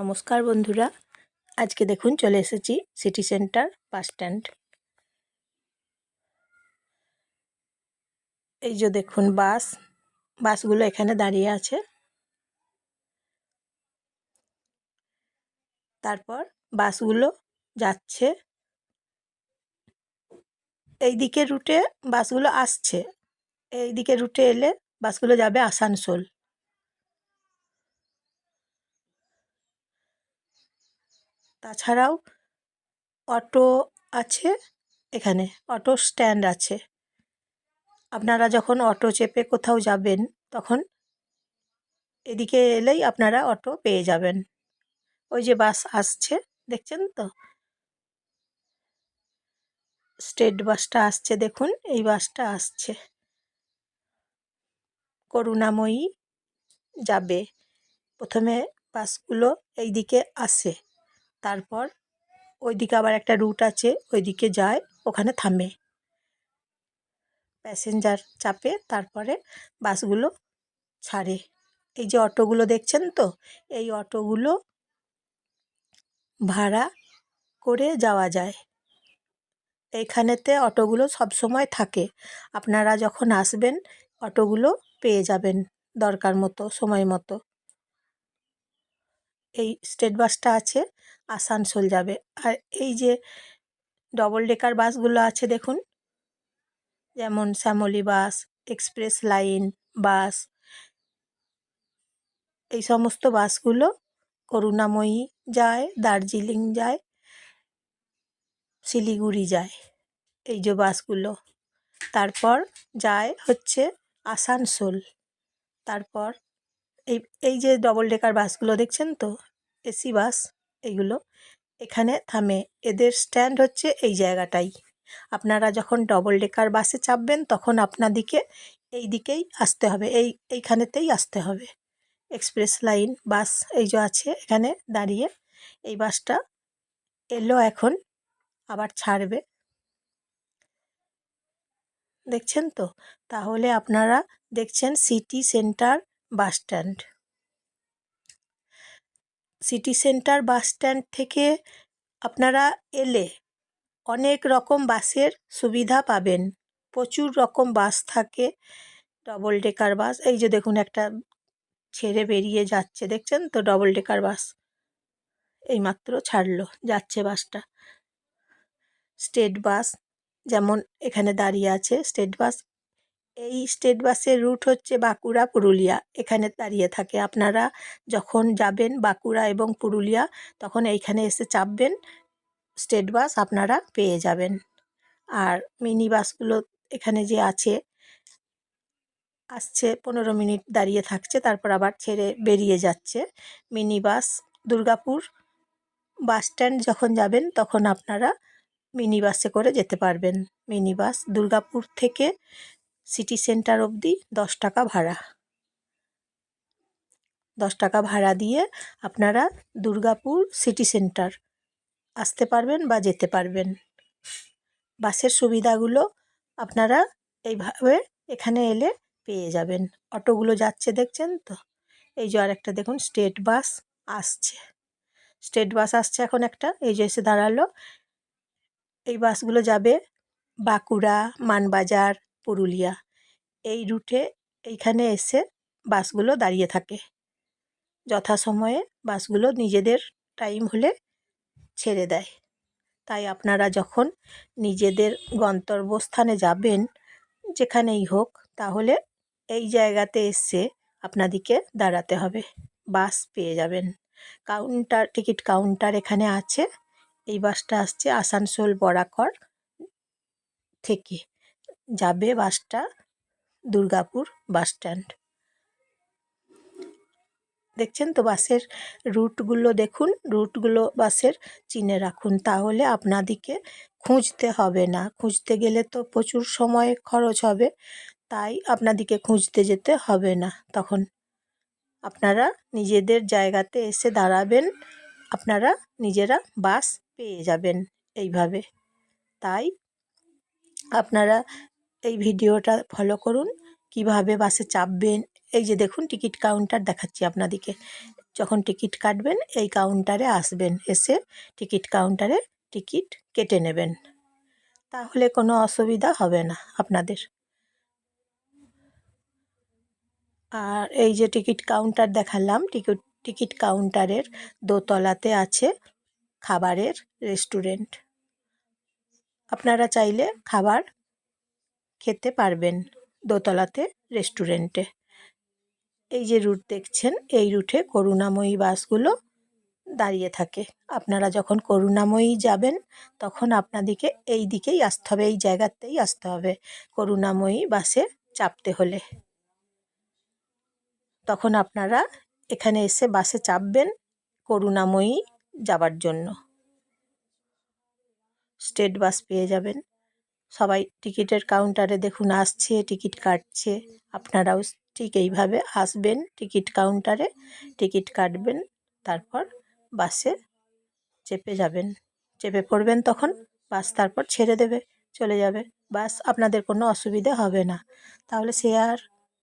নমস্কার বন্ধুরা। আজকে দেখুন চলে এসেছি সিটি সেন্টার বাস স্ট্যান্ড। এই যে দেখুন বাস, বাসগুলো এখানে দাঁড়িয়ে আছে। তারপর বাসগুলো যাচ্ছে। এই দিকে রুটে বাসগুলো আসছে। এই দিকে রুটে এলে বাসগুলো যাবে আসানসোল। তাছাড়াও অটো আছে এখানে, অটো স্ট্যান্ড আছে। আপনারা যখন অটো চেপে কোথাও যাবেন, তখন এদিকে এলেই আপনারা অটো পেয়ে যাবেন। ওই যে বাস আসছে, দেখছেন তো? স্টেট বাসটা আসছে, দেখুন, এই বাসটা আসছে। করুণাময়ী যাবে। প্রথমে বাসগুলো এই দিকে আসে। তারপর ওইদিকে আবার একটা রুট আছে, ওইদিকে যায়, ওখানে থামে। প্যাসেঞ্জার চাপে, তারপরে বাসগুলো ছাড়ে। এই যে অটোগুলো দেখছেন তো, এই অটোগুলো ভাড়া করে যাওয়া যায়। এইখানেতে অটোগুলো সব সময় থাকে। আপনারা যখন আসবেন, অটোগুলো পেয়ে যাবেন দরকার মতো, সময় মতো। এই স্টেট বাসটা আছে, আসানসোল যাবে। আর এই যে ডবল ডেকার বাসগুলো আছে দেখুন। যেমন Shyamoli bus express line bus. এই সমস্ত বাসগুলো করুণাময়ী যায়, দার্জিলিং যায়, শিলিগুড়ি যায়, এই যে বাসগুলো। তারপর যায় হচ্ছে আসানসোল। তারপর এই এই যে ডবল ডেকার বাসগুলো দেখছেন তো? এসি বাস এইগুলো এখানে থামে। এদের স্ট্যান্ড হচ্ছে এই জায়গাটাই। আপনারা যখন ডবল ডেকার বাসে চাপবেন, তখন আপনাদিকে এই দিকেই আসতে হবে। এই, এইখানেতেই আসতে হবে। এক্সপ্রেস লাইন বাস এই যে আছে, এখানে দাঁড়িয়ে এই বাসটা এলো এখন, আবার ছাড়বে। দেখছেন তো? তাহলে আপনারা দেখছেন city centre bus stand. City centre bus stand থেকে আপনারা এলে অনেক রকম বাসের সুবিধা পাবেন। প্রচুর রকম বাস থাকে ডবল ডেকার বাস। এই যে দেখুন, একটা ছেড়ে বেরিয়ে যাচ্ছে, দেখছেন তো? Double decker bus. এইমাত্র ছাড়লো, যাচ্ছে বাসটা। স্টেট বাস যেমন এখানে দাঁড়িয়ে আছে, স্টেট বাস এই স্টেট বাসের রুট হচ্ছে বাঁকুড়া, পুরুলিয়া। এখানে দাঁড়িয়ে থাকে আপনারা যখন যাবেন বাঁকুড়া এবং পুরুলিয়া, তখন এইখানে এসে চাপবেন, স্টেট বাস আপনারা পেয়ে যাবেন। আর মিনি বাসগুলো এখানে যে আছে, আসছে পনেরো মিনিট দাঁড়িয়ে থাকছে, তারপর আবার ছেড়ে বেরিয়ে যাচ্ছে। Mini bus, Durgapur bus stand যখন যাবেন, তখন আপনারা মিনি বাসে করে যেতে পারবেন। মিনি বাস দুর্গাপুর থেকে সিটি সেন্টার অবধি দশ টাকা ভাড়া। দশ টাকা ভাড়া দিয়ে আপনারা দুর্গাপুর সিটি সেন্টার আসতে পারবেন বা যেতে পারবেন। বাসের সুবিধাগুলো আপনারা এইভাবে এখানে এলে পেয়ে যাবেন। অটোগুলো যাচ্ছে দেখছেন তো? এই যে আর একটা দেখুন স্টেট বাস আসছে। স্টেট বাস আসছে এখন একটা, এই যে এসে দাঁড়াল। এই বাসগুলো যাবে বাঁকুড়া, মানবাজার পুরুলিয়া। এই রুটে এইখানে এসে বাসগুলো দাঁড়িয়ে থাকে। যথাসময়ে বাসগুলো নিজেদের টাইম হলে ছেড়ে দেয়। তাই আপনারা যখন নিজেদের গন্তব্যস্থানে যাবেন, যেখানেই হোক, তাহলে এই জায়গাতে এসে আপনাদিকে দাঁড়াতে হবে। বাস পেয়ে যাবেন। কাউন্টার, টিকিট কাউন্টার এখানে আছে। এই বাসটা আসছে আসানসোল বরাকর থেকে। যাবে বাসটা, দুর্গাপুর বাস স্ট্যান্ড দেখছেন তো বাসের রুটগুলো দেখুন, রুটগুলো বাসের চিনে রাখুন, তাহলে আপনাদিকে খুঁজতে হবে না। খুঁজতে গেলে তো প্রচুর সময় খরচ হবে, তাই আপনাদিকে খুঁজতে যেতে হবে না। তখন আপনারা নিজেদের জায়গাতে এসে দাঁড়াবেন, আপনারা নিজেরা বাস পেয়ে যাবেন এইভাবে। তাই আপনারা এই ভিডিওটা ফলো করুন। কীভাবে বাসে চাপবেন? এই যে দেখুন, টিকিট কাউন্টার দেখাচ্ছি আপনাদিকে। যখন টিকিট কাটবেন, এই কাউন্টারে আসবেন, এসে টিকিট কাউন্টারে টিকিট কেটে নেবেন। তাহলে কোনো অসুবিধা হবে না আপনাদের। আর এই যে টিকিট কাউন্টার দেখালাম, টিকিট টিকিট কাউন্টারের দোতলাতে আছে খাবারের রেস্টুরেন্ট আপনারা চাইলে খাবার খেতে পারবেন দোতলাতে, রেস্টুরেন্টে। এই যে রুট দেখছেন, এই রুটে করুণাময়ী বাসগুলো দাঁড়িয়ে থাকে। আপনারা যখন করুণাময়ী যাবেন, তখন আপনাদেরকে এই দিকেই আসতে হবে, এই জায়গাতেই আসতে হবে করুণাময়ী বাসে চাপতে হলে। তখন আপনারা এখানে এসে বাসে চাপবেন করুণাময়ী যাবার জন্য। স্টেট বাস পেয়ে যাবেন। সবাই টিকিটের কাউন্টারে দেখুন আসছে, টিকিট কাটছে। আপনারাও ঠিক এইভাবে আসবেন, টিকিট কাউন্টারে টিকিট কাটবেন, তারপর বাসে চেপে যাবেন। চেপে পড়বেন তখন, বাস তারপর ছেড়ে দেবে, চলে যাবে। বাস আপনাদের কোনো অসুবিধে হবে না। তাহলে সে আর